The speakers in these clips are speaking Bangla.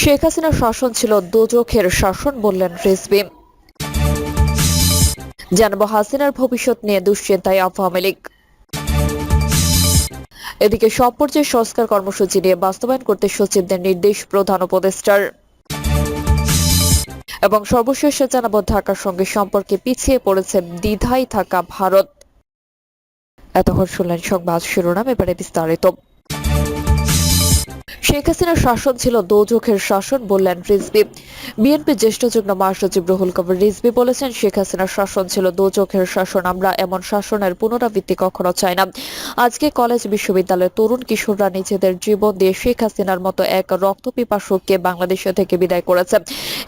শেখ হাসিনার শাসন ছিল দোজখের শাসন বললেন রিজভি। জানাব হাসিনার ভবিষ্যৎ নিয়ে দুশ্চিন্তায় আওয়ামী লীগ। এদিকে সব পর্যায়ে সংস্কার কর্মসূচি নিয়ে বাস্তবায়ন করতে সচিবদের নির্দেশ প্রধান উপদেষ্টার। এবং সর্বশেষ জানাব ঢাকার সঙ্গে সম্পর্কে পিছিয়ে পড়েছে দ্বিধায় থাকা ভারত। এতক্ষণ শুনলেন সংবাদ শিরোনাম, এবারে বিস্তারিত। শেখ হাসিনার শাসন ছিল দোজখের শাসন বললেন রিজবি বিএনপি জ্যেষ্ঠ যুগ্ম মহাসচিব রুহুল কবির রিজবি বলেছেন, শেখ হাসিনার শাসন ছিল দোজখের শাসন, আমরা এমন শাসনের পুনরাবৃত্তি কখনো চাই না। আজকে কলেজ বিশ্ববিদ্যালয়ের তরুণ কিশোররা নিজেদের জীবন দিয়ে শেখ হাসিনার মতো এক রক্তপিপাসুকে বাংলাদেশ থেকে বিদায় করেছে।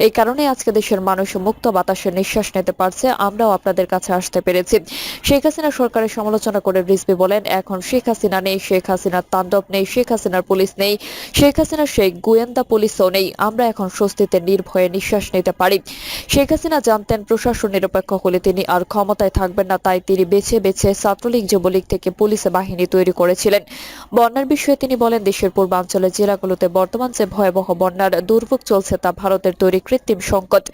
এই কারণে আজকে দেশের মানুষ মুক্ত বাতাসে নিঃশ্বাস নিতে পারছে, আমরাও আপনাদের কাছে আসতে পেরেছি। শেখ হাসিনা সরকারের সমালোচনা করে রিজবি বলেন, এখন শেখ হাসিনা নেই, শেখ হাসিনার তাণ্ডব নেই, শেখ হাসিনার পুলিশ নেই শেখ হাসিনা সেই গোয়েন্দা পুলিশও নেই, আমরা এখন স্বস্তিতে নির্ভয়ে নিঃশ্বাস নিতে পারি। শেখ হাসিনা জানতেন প্রশাসন নিরপেক্ষ হলে তিনি আর ক্ষমতায় থাকবেন না, তাই তিনি বেছে বেছে ছাত্রলীগ যুবলীগ থেকে পুলিশ বাহিনী তৈরি করেছিলেন। বন্যার বিষয়ে তিনি বলেন, দেশের পূর্বাঞ্চলের জেলাগুলোতে বর্তমান যে ভয়াবহ বন্যার দুর্ভোগ চলছে তা ভারতের তৈরি কৃত্রিম সংকট।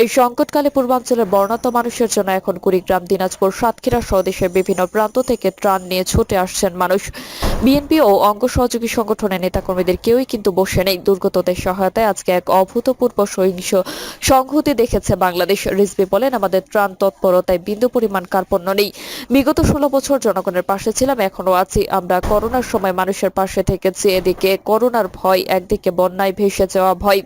এই সংকটকালে পূর্বাঞ্চলের বর্ণাত মানুষের জন্য এখন কুড়িগ্রাম, দিনাজপুর, সাতক্ষীরা সহ দেশের বিভিন্ন প্রান্ত থেকে ত্রাণ নিয়ে ছুটে আসছেন মানুষ। বিএনপি ও অঙ্গ সহযোগী সংগঠনের নেতাকর্মীদের কেউই কিন্তু বসে নেই দুর্গতদের সহায়তায়। আজকে এক অভূতপূর্ব সহিংস সংহতি দেখেছে বাংলাদেশ। রিজভি বলেন, আমাদের ত্রাণ তৎপরতায় বিন্দু পরিমাণ কার্পণ্য নেই। বিগত ষোলো বছর জনগণের পাশে ছিলাম এখনও আছি। আমরা করোনার সময় মানুষের পাশে থেকেছি। এদিকে করোনার ভয়, একদিকে বন্যায় ভেসে যাওয়া ভয়,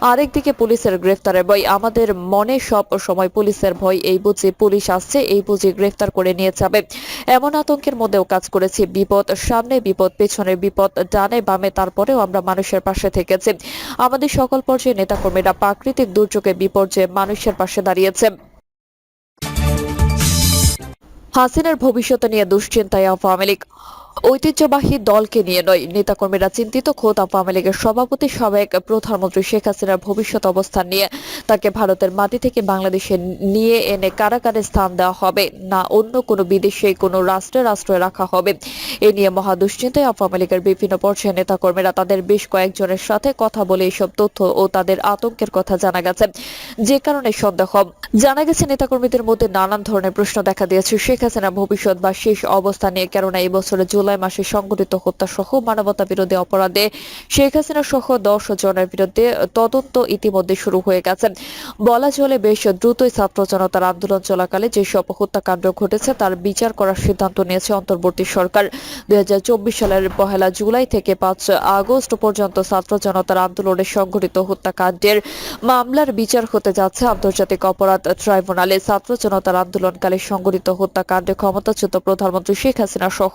আরেকদিকে পুলিশের গ্রেফতারের ভয়। আমাদের মনে সব সময় পুলিশের ভয়। এই বুঝি পুলিশ আসছে, এই বুঝি গ্রেফতার করে নিয়ে যাবে। এমন আতঙ্কের মধ্যেও কাজ করেছি। বিপদ সামনে, বিপদ পেছনে, বিপদ ডানে বামে তারপরেও আমরা মানুষের পাশে থেকেছি। আমাদের সকল পর্যায়ে নেতাকর্মীরা প্রাকৃতিক দুর্যোগে বিপর্যয়ে মানুষের পাশে দাঁড়িয়েছে। হাসিনার ভবিষ্যৎ নিয়ে দুশ্চিন্তায় আওয়ামী লীগ। ঐতিহ্যবাহী দলকে নিয়ে নয়, নেতাকর্মীরা চিন্তিত। খোদ আওয়ামী লীগের সভাপতি সাবেক প্রধানমন্ত্রী শেখ হাসিনার ভবিষ্যৎ অবস্থান নিয়ে তাকে ভারতের মাটি থেকে বাংলাদেশে নিয়ে এনে কারাগারে স্থান দেওয়া হবে। না অন্য কোনো বিদেশে, কোনো রাষ্ট্রের আশ্রয় রাখা হবে। এ নিয়ে মহা দুশ্চিন্তায় আওয়ামী লীগের বিভিন্ন পর্যায়ের নেতাকর্মীরা তাদের বেশ কয়েকজনের সাথে কথা বলে এসব তথ্য ও তাদের আতঙ্কের কথা জানা গেছে। যে কারণে সন্দেহ। জানা গেছে, নেতাকর্মীদের মধ্যে নানান ধরনের প্রশ্ন দেখা দিয়েছে। শেখ হাসিনার ভবিষ্যৎ বা শেষ অবস্থা নিয়ে কেননা এই বছরের জুলাই মাসে সংঘটিত হত্যা সহ মানবতা বিরোধী অপরাধে শেখ হাসিনা সহ দশ জনের বিরুদ্ধে তদন্ত ইতিমধ্যে শুরু হয়ে গেছে। বলা চলে বেশ দ্রুতই ছাত্র জনতার আন্দোলন চলাকালে যেসব হত্যাকাণ্ড ঘটেছে তার বিচার করার সিদ্ধান্ত নিয়েছে অন্তর্বর্তী সরকার। দুই সালের পহেলা জুলাই থেকে পাঁচ আগস্ট পর্যন্ত ছাত্র জনতার আন্দোলনে সংঘটিত হত্যাকাণ্ডের মামলার বিচার হতে যাচ্ছে। আন্তর্জাতিক অপরাধ ট্রাইব্যুনালে ছাত্র জনতার আন্দোলনকালে সংঘটিত হত্যাকাণ্ডে ক্ষমতাচ্যুত প্রধানমন্ত্রী শেখ হাসিনা সহ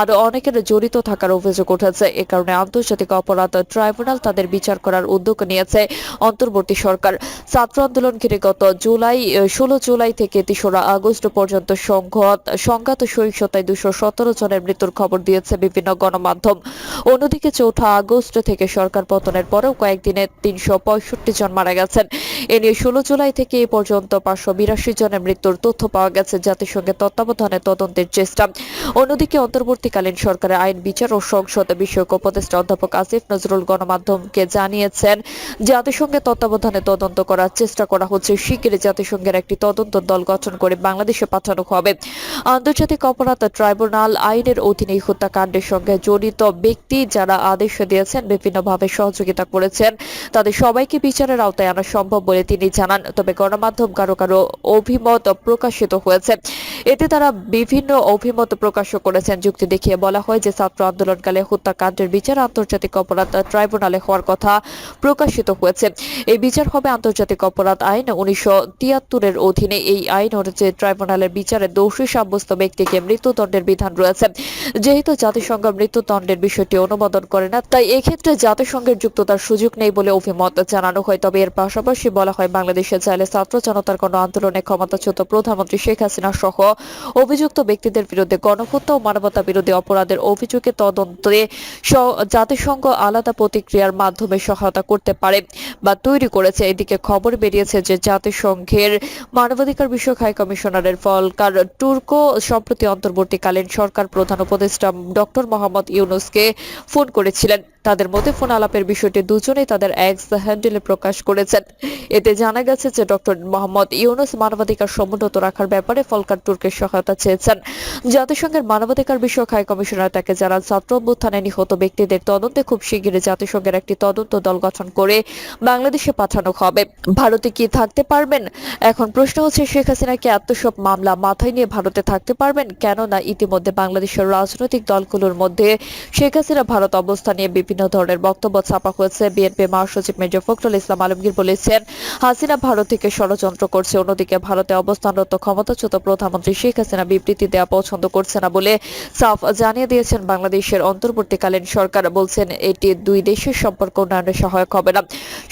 আরও অনেকের জড়িত থাকার অভিযোগ উঠেছে। এ কারণে আন্তর্জাতিক অপরাধ ট্রাইব্যুনাল তাদের বিচার করার উদ্যোগ নিয়েছে অন্তর্বর্তী সরকার। ছাত্র আন্দোলন ঘিরে গত জুলাই ষোলো জুলাই থেকে তেসরা আগস্ট পর্যন্ত সংঘাত সংঘাত সহিংসতায় দুশো সতেরো জনের মৃত্যুর খবর দিয়েছে বিভিন্ন গণমাধ্যম। অন্যদিকে চৌঠা আগস্ট থেকে সরকার পতনের পরেও কয়েকদিনে তিনশো পঁয়ষট্টি জন মারা গেছেন। এ নিয়ে ষোলো জুলাই থেকে এ পর্যন্ত পাঁচশো বিরাশি জনের মৃত্যুর তথ্য পাওয়া গেছে জাতিসংঘের তত্ত্বাবধানে তদন্তের চেষ্টা। অন্যদিকে অন্তর্বর্তীকালীন সরকারের আইন, বিচার ও সংসদ বিষয়ক উপদেষ্টা অধ্যাপক আসিফ নজরুল গণমাধ্যমকে জানিয়েছেন, জাতিসংঘের তত্ত্বাবধানে তদন্ত করার চেষ্টা করা হচ্ছে। শিগগিরই জাতিসংঘের একটি তদন্ত দল গঠন করে বাংলাদেশে পাঠানো হবে। আন্তর্জাতিক অপরাধ ট্রাইব্যুনাল আইনের অধীনে হত্যাকাণ্ডের সঙ্গে জড়িত ব্যক্তি যারা আদেশ দিয়েছেন, বিভিন্নভাবে সহযোগিতা করেছেন, তাদের সবাইকে বিচারের আওতায় আনা সম্ভব বলে তিনি জানান। তবে গণমাধ্যম কারও কারও অভিমত প্রকাশিত হয়েছে। এতে তারা বিভিন্ন অভিমত প্রকাশ করেছেন, যুক্তি দেখিয়ে বলা হয় যে ছাত্র আন্দোলনকালে হত্যাকাণ্ডের বিচার আন্তর্জাতিক অপরাধ ট্রাইব্যুনালে হওয়ার কথা প্রকাশিত হয়েছে। এই বিচার হবে আন্তর্জাতিক অপরাধ আইন উনিশশো তিয়াত্তরের অধীনে। এই আইন অনুযায়ী ট্রাইব্যুনালের বিচারে দোষী সাব্যস্ত ব্যক্তিকে মৃত্যুদণ্ডের বিধান রয়েছে। যেহেতু জাতিসংঘ মৃত্যুদণ্ডের বিষয়টি অনুমোদন করে না, তাই এক্ষেত্রে জাতিসংঘের যুক্ততার সুযোগ নেই বলে অভিমত জানানো হয়। তবে এর পাশাপাশি বলা হয়, বাংলাদেশে চাইলে ছাত্র জনতার কোনো আন্দোলনে ক্ষমতাচ্যুত প্রধানমন্ত্রী শেখ হাসিনা সহ অভিযুক্ত ব্যক্তিদের বিরুদ্ধে গণহত্যা ও মানবতা বিরোধী বিরোধী অপরাধের অভিযোগে তদন্তে জাতিসংঘ আলাদা প্রতিক্রিয়ার মাধ্যমে সহায়তা করতে পারে বা তৈরি করেছে। এদিকে খবর বেরিয়েছে যে জাতিসংঘের মানবাধিকার বিষয়ক হাই কমিশনারের ফলকার তুর্কো সম্প্রতি অন্তর্বর্তীকালীন সরকার প্রধান উপদেষ্টা ডক্টর মোহাম্মদ ইউনুসকে ফোন করেছিলেন। তাদের মধ্যে ফোন আলাপের বিষয়টি দুজনেই তাদের এক্স হ্যান্ডেলে প্রকাশ করেছেন। এতে জানা গেছে যে ডক্টর মোহাম্মদ ইউনুস মানবাধিকার সমুন্নত রাখার ব্যাপারে ফলকার তুর্কের সহায়তা চেয়েছেন। জাতিসংঘের মানবাধিকার বিষয়ক হাই কমিশনার তাকে জানান ছাত্র অভ্যুত্থানে নিহত ব্যক্তিদের তদন্তে খুব শিগগিরই জাতিসংঘের একটি তদন্ত দল গঠন করে বাংলাদেশে পাঠানো হবে। ভারতে কি থাকতে পারবেন? এখন প্রশ্ন হচ্ছে, শেখ হাসিনা কি এত সব মামলা মাথায় নিয়ে ভারতে থাকতে পারবেন? কেননা ইতিমধ্যে বাংলাদেশের রাজনৈতিক দলগুলোর মধ্যে শেখ হাসিনা ভারত অবস্থা নিয়ে বিভিন্ন ধরনের বক্তব্য ছাপা হয়েছে। বিএনপি মহাসচিব মেজর ফখরুল ইসলাম আলমগীর বলেছেন, হাসিনা ভারত থেকে ষড়যন্ত্র করছে, অন্যদিকে ভারতে অবস্থানরত ক্ষমতাচ্যুত প্রধানমন্ত্রী শেখ হাসিনা বিবৃতি দেওয়া পছন্দ করছে না বলে সাফ জানিয়ে দিয়েছেন বাংলাদেশের অন্তর্বর্তীকালীন সরকার। বলছেন, এটি দুই দেশের সম্পর্ক উন্নয়নে সহায়ক হবে না।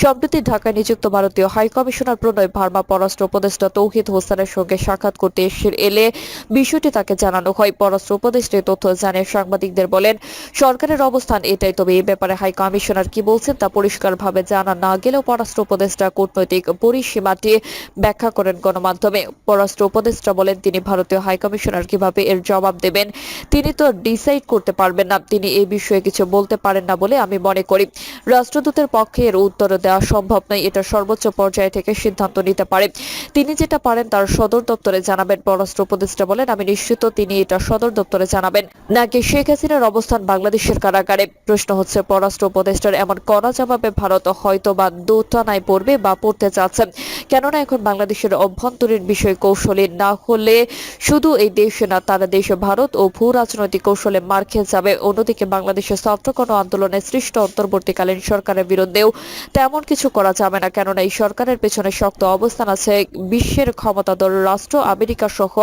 সম্প্রতি ঢাকায় নিযুক্ত ভারতীয় হাই কমিশনার প্রণয় ভার্মা পররাষ্ট্র উপদেষ্টা তৌহিদ হোসেনের সঙ্গে সাক্ষাৎ করতে এসে এলে বিষয়টি তাকে জানানো হয়। পররাষ্ট্র উপদেষ্টা তথ্য জানিয়ে সাংবাদিকদের বলেন, সরকারের অবস্থান এটাই। তবে এই ব্যাপারে হাই কমিশনার কি বলছেন তা পরিষ্কারভাবে জানা না গেলেও পররাষ্ট্র উপদেষ্টা কূটনৈতিক পরিসীমাটি ব্যাখ্যা করেন গণমাধ্যমে। পররাষ্ট্র উপদেষ্টা বলেন, তিনি ভারতীয় হাই কমিশনার কীভাবে এর জবাব দেবেন, তিনি তো ডিসাইড করতে পারবেন না। তিনি এই বিষয়ে কিছু বলতে পারেন না বলে আমি মনে করি। রাষ্ট্রদূতের পক্ষে এর উত্তর দেওয়া সম্ভব নয়, এটা সর্বোচ্চ পর্যায় থেকে সিদ্ধান্ত নিতে পারে। তিনি যেটা পারেন তার সদর দপ্তরে জানাবেন, পররাষ্ট্র উপদেষ্টা বলেন, আমি নিশ্চিত তিনি এটা সদর দপ্তরে জানাবেন। নাকি শেখ হাসিনার অবস্থান বাংলাদেশের কারাগারে? প্রশ্ন হচ্ছে, পররাষ্ট্র উপদেষ্টার এমন কড়া জবাবে ভারত হয়তো বা দোটানায় পড়বে বা পড়তে চাচ্ছে। কেননা এখন বাংলাদেশের অভ্যন্তরীণ বিষয় কৌশলী না হলে শুধু এই দেশে না, তারা দেশে ভারত ও ভূ রাজনৈতিক কৌশলে মার খেয়ে যাবে। অন্যদিকে বাংলাদেশের ছাত্র গণ আন্দোলনে সৃষ্ট অন্তর্বর্তীকালীন সরকারের বিরুদ্ধেও তেমন কিছু করা যাবে না। কেননা এই সরকারের পেছনে শক্ত অবস্থান আছে। বিশ্বের ক্ষমতাধর রাষ্ট্র আমেরিকা সহ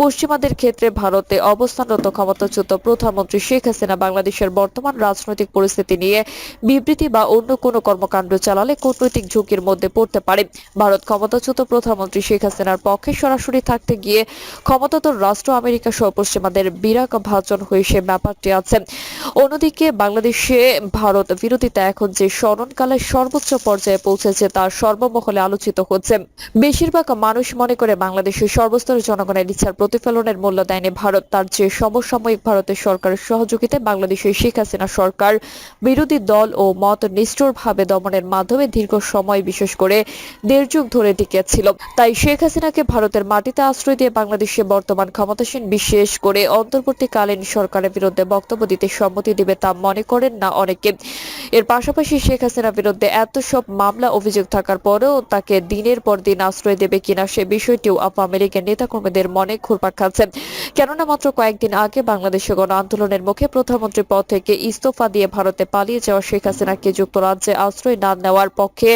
পশ্চিমাদের ক্ষেত্রে ভারতে অবস্থানরত ক্ষমতাচ্যুত প্রধানমন্ত্রী শেখ হাসিনা বাংলাদেশের বর্তমান রাজনৈতিক পরিস্থিতি নিয়ে বিবৃতি বা অন্য কোনো কর্মকাণ্ড চালালে কূটনৈতিক ঝুঁকির মধ্যে পড়তে পারে। ভারত ক্ষমতাচ্যুত প্রধানমন্ত্রী শেখ হাসিনার পক্ষে সরাসরি থাকতে গিয়ে ক্ষমতাধর রাষ্ট্র আমেরিকা সহ পশ্চিমাদের বিরাট ভাজন হয়ে সে ব্যাপারটি আছে। অন্যদিকে বাংলাদেশে ভারত বিরোধিতা, এখন যে স্মরণকালের সর্বোচ্চ পর্যায়ে পৌঁছেছে তা সর্বমহলে আলোচিত হচ্ছে। বেশিরভাগ মানুষ মনে করে বাংলাদেশের সর্বস্তরের জনগণের ইচ্ছার প্রতিফলনের মূল্য দেয়নি ভারত। তার যে সমসাময়িক ভারতের সরকারের সহযোগিতায় বাংলাদেশের শেখ হাসিনা সরকার বিরোধী দল ও মত নিষ্ঠুরভাবে দমনের মাধ্যমে দীর্ঘ সময় বিশেষ করে দেড় যুগ ধরে টিকে ছিল তাই শেখ হাসিনাকে ভারতের মাটিতে আশ্রয় দিয়ে বাংলাদেশে বর্তমান ক্ষমতাসীন, বিশেষ করে অন্তর্বর্তীকালীন সরকারের বিরুদ্ধে বক্তব্য দিতে সম্মতি দিবে তা মনে করেন না অনেকে। এর পাশাপাশি শেখ হাসিনার বিরুদ্ধে এত সব মামলা, অভিযোগ থাকার পরেও তাকে দিনের পর দিন আশ্রয় দেবে কিনা সে বিষয়টিও আওয়ামী লীগের নেতাকর্মীদের মনে ঘুরপাক খাচ্ছে। কেননা মাত্র কয়েকদিন আগে বাংলাদেশে গণ আন্দোলনের মুখে প্রধানমন্ত্রী পদ থেকে ইস্তফা দিয়ে ভারতে পালিয়ে যাওয়া শেখ হাসিনাকে যুক্তরাজ্যে আশ্রয় না নেওয়ার পক্ষে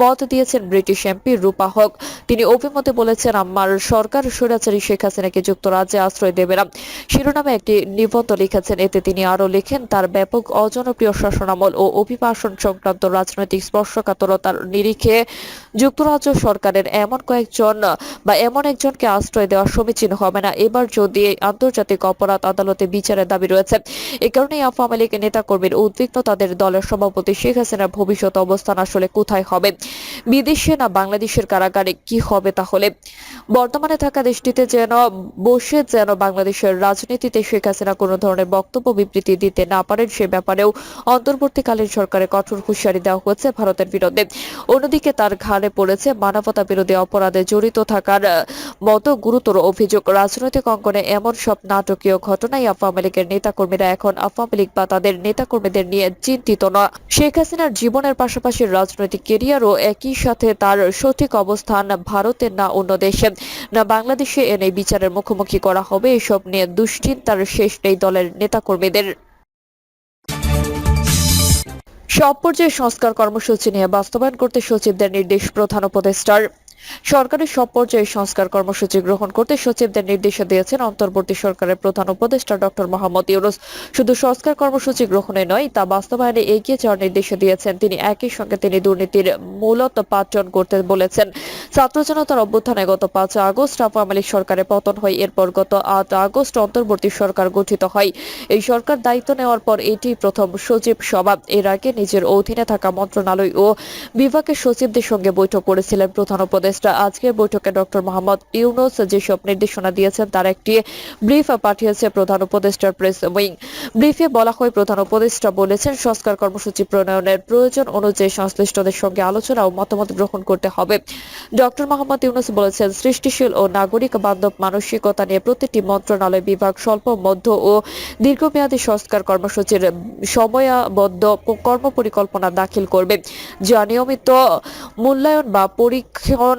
মত দিয়েছেন ব্রিটিশ এমপি রূপা হক। তিনি অভিমতে বলেছেন, আমার সরকার স্বৈরাচারী শেখ হাসিনাকে যুক্তরাজ্যে আশ্রয় দেবে না। শিরোনামে একটি নিবন্ধ লিখেছেন। এতে তিনি আরও লেখেন, তার ব্যাপক অজনপ্রিয় শাসনামল ও অভিবাসন সংক্রান্ত রাজনৈতিক স্পর্শকাতরতার নিরিখে যুক্তরাজ্য সরকারের এমন কয়েকজন বা এমন একজনকে আশ্রয় দেওয়া সমীচীন হবে না। এবার যদি আন্তর্জাতিক অপরাধ আদালতে বিচারের দাবি রয়েছে, এ কারণে আওয়ামী লীগ নেতাকর্মীর উদ্বিগ্ন তাদের দলের সভাপতি শেখ হাসিনার ভবিষ্যৎ অবস্থান আসলে কোথায় হবে? বিদেশে না বাংলাদেশের কারাগারে কি হবে তাহলে? বর্তমানে থাকা দেশটিতে যেন বসে যেন বাংলাদেশের রাজনীতিতে শেখ হাসিনা কোনো ধরনের বক্তব্য বিবৃতি দিতে না পারেন, সে ব্যাপারেও অন্তর্বর্তীকালীন সরকারের কঠোর হুঁশিয়ারি দেওয়া হচ্ছে ভারতের বিরুদ্ধে। অন্যদিকে তার ঘাড়ে পড়েছে মানবতা বিরোধী অপরাধে জড়িত থাকার মতো গুরুতর অভিযোগ। রাজনৈতিক অঙ্গনে এমন সব নাটকীয় ঘটনায় আওয়ামী লীগের নেতাকর্মীরা এখন আওয়ামী লীগ বা তাদের নেতাকর্মীদের নিয়ে চিন্তিত না শেখ হাসিনার জীবনের পাশাপাশি রাজনৈতিক কেরিয়ারও একই সাথে তার সঠিক অবস্থান ভারতের না অন্য দেশে। না বাংলাদেশে এনে বিচারের মুখোমুখি করা হবে, এসব নিয়ে দুশ্চিন্তার শেষ নেই দলের নেতাকর্মীদের। সব পর্যায়ে সংস্কার কর্মসূচি নিয়ে বাস্তবায়ন করতে সচিবদের নির্দেশ প্রধান উপদেষ্টার। সরকারের সব পর্যায়ে সংস্কার কর্মসূচি গ্রহণ করতে সচিবদের নির্দেশ দিয়েছেন অন্তর্বর্তী সরকারের প্রধান উপদেষ্টা ডক্টর মোহাম্মদ ইউনুস। শুধু সংস্কার কর্মসূচি গ্রহণে নয়, তা বাস্তবায়নে এগিয়ে যাওয়ার নির্দেশ দিয়েছেন তিনি। একই সঙ্গে তিনি দুর্নীতির মূলত পাচন করতে বলেছেন। ছাত্র জনতার অভ্যুত্থানে গত পাঁচ আগস্ট আওয়ামী লীগ সরকারের পতন হয়। এরপর গত আট আগস্ট অন্তর্বর্তী সরকার গঠিত হয়। এই সরকার দায়িত্ব নেওয়ার পর এটি প্রথম সচিব সভা। এর আগে নিজের অধীনে থাকা মন্ত্রণালয় ও বিভাগের সচিবদের সঙ্গে বৈঠক করেছিলেন প্রধান উপদেষ্টা। আজকের বৈঠকে ডক্টর মোহাম্মদ ইউনুস যেসব নির্দেশনা দিয়েছেন, তার একটি ব্রিফ পাঠিয়েছে প্রধান উপদেষ্টার প্রেস উইং। ব্রিফে বলা হয়, প্রধান উপদেষ্টা বলেছেন, সংস্কার কর্মসূচি প্রণয়নের প্রয়োজন অনুযায়ী সংশ্লিষ্টদের সঙ্গে আলোচনা ও মতামত গ্রহণ করতে হবে। ডক্টর মোহাম্মদ ইউনুস বলেছেন, সৃষ্টিশীল ও নাগরিক বান্ধব মানসিকতা নিয়ে প্রতিটি মন্ত্রণালয় বিভাগ স্বল্প, মধ্য ও দীর্ঘমেয়াদী সংস্কার কর্মসূচির সময়াবদ্ধ কর্মপরিকল্পনা দাখিল করবে। যা নিয়মিত মূল্যায়ন বা পরীক্ষণ